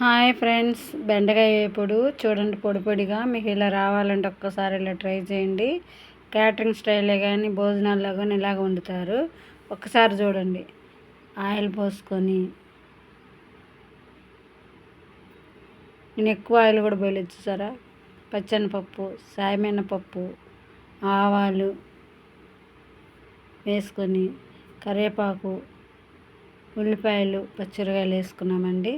Hi friends బెండకాయ వేపుడు. చూడండి పొడి పొడిగా మీకు ఇలా రావాలంటే ఒక్కసారి ఇలా ట్రై చేయండి. క్యాటరింగ్ స్టైలే కానీ భోజనాల్లో కానీ ఇలాగ వండుతారు. ఒక్కసారి చూడండి. ఆయిల్ పోసుకొని. నేను ఎక్కువ ఆయిల్ కూడా బయలుచ్చు సారా పచ్చనిపప్పు సాయమినపప్పు ఆవాలు వేసుకొని కరివేపాకు ఉల్లిపాయలు పచ్చిరకాయలు వేసుకున్నామండి.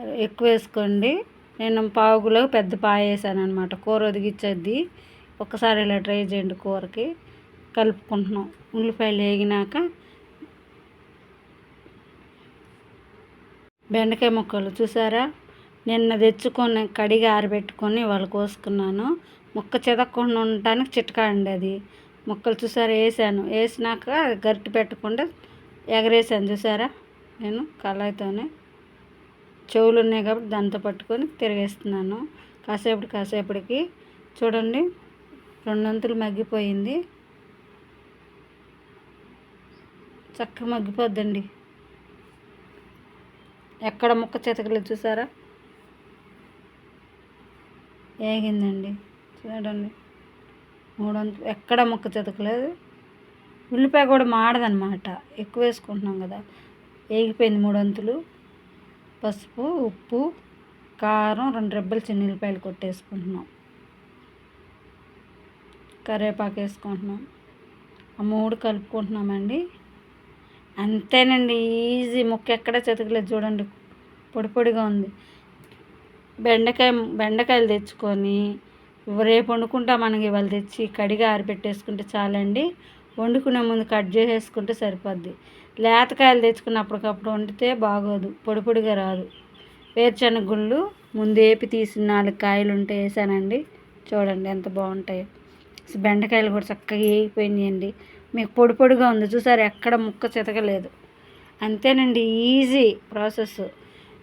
ఎక్కువ వేసుకోండి. నేను పావు పెద్ద పాయ వేసాను అనమాట కూర ఒదిగిచ్చేది ఒకసారి ఇలా ట్రై చేయండి కూరకి. కలుపుకుంటున్నాం. ఉల్లిపాయలు వేగినాక బెండకాయ ముక్కలు చూసారా? నిన్న తెచ్చుకొని కడిగి ఆరబెట్టుకొని వాళ్ళు కోసుకున్నాను. ముక్క చెదక్కుండా ఉండటానికి చిట్కా అండి అది. ముక్కలు చూసారా? వేసాను. వేసినాక గరిటె పెట్టకుండా ఎగరేసాను. చూసారా? నేను కళాయితోనే చెవులు ఉన్నాయి కాబట్టి దాంతో పట్టుకొని తిరిగేస్తున్నాను. కాసేపటి కాసేపటికి చూడండి రెండొంతులు మగ్గిపోయింది. చక్కగా మగ్గిపోద్దండి. ఎక్కడ ముక్క చెతకలేదు చూసారా? ఏగిందండి. చూడండి. మూడొంతులు ఎక్కడ ముక్క చెతకలేదు. ఉల్లిపాయ కూడా మాడదనమాట. ఎక్కువ వేసుకుంటున్నాం కదా. ఏగిపోయింది మూడొంతులు. పసుపు ఉప్పు కారం రెండు రెబ్బలు చిన్నపాయలు కొట్టేసుకుంటున్నాం. కరివేపాకు వేసుకుంటున్నాం. ఆ మూడు కలుపుకుంటున్నామండి. అంతేనండి ఈజీ. ముక్క ఎక్కడ చెతకలేదు చూడండి. పొడి పొడిగా ఉంది. బెండకాయ బెండకాయలు తెచ్చుకొని రేపు వండుకుంటా మనకి ఇవాళ తెచ్చి కడిగి ఆరిపెట్టేసుకుంటే చాలండి. వండుకునే ముందు కట్ చేసేసుకుంటే సరిపోద్ది. లేతకాయలు తెచ్చుకున్నప్పటికప్పుడు వండితే బాగోదు పొడి పొడిగా రాదు. వేరుశనగ గుళ్ళు ముందేపి తీసిన నాలుగు కాయలు ఉంటే వేసానండి. చూడండి ఎంత బాగుంటాయో. బెండకాయలు కూడా చక్కగా వేగిపోయినాయండి మీకు పొడి పొడిగా ఉంది చూసారు ఎక్కడ ముక్క చితకలేదు. అంతేనండి ఈజీ ప్రాసెస్.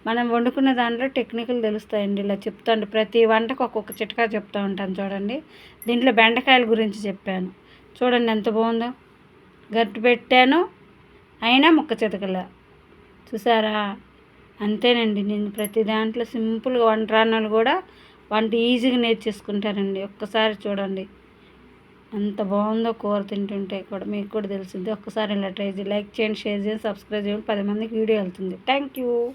మనం వండుకున్న దాంట్లో టెక్నికల్ తెలుస్తాయండి ఇలా చెప్తాండి. ప్రతి వంటకు ఒక్కొక్క చిట్కా చెప్తూ ఉంటాను చూడండి. దీంట్లో బెండకాయల గురించి చెప్పాను. చూడండి ఎంత బాగుందో. గట్టి పెట్టాను అయినా ముక్క చితకల. చూసారా? అంతేనండి. నేను ప్రతి దాంట్లో సింపుల్గా వంట రాన్నలు కూడా వంట ఈజీగా నేర్చేసుకుంటారండి. ఒక్కసారి చూడండి. అంత బాగుందో కూర తింటుంటే కూడా మీకు కూడా తెలిసింది ఒక్కసారి ఇలా ట్రై చేయండి లైక్ చేయండి షేర్ చేయండి సబ్స్క్రైబ్ చేయండి. పది మందికి వీడియో వెళ్తుంది. Thank you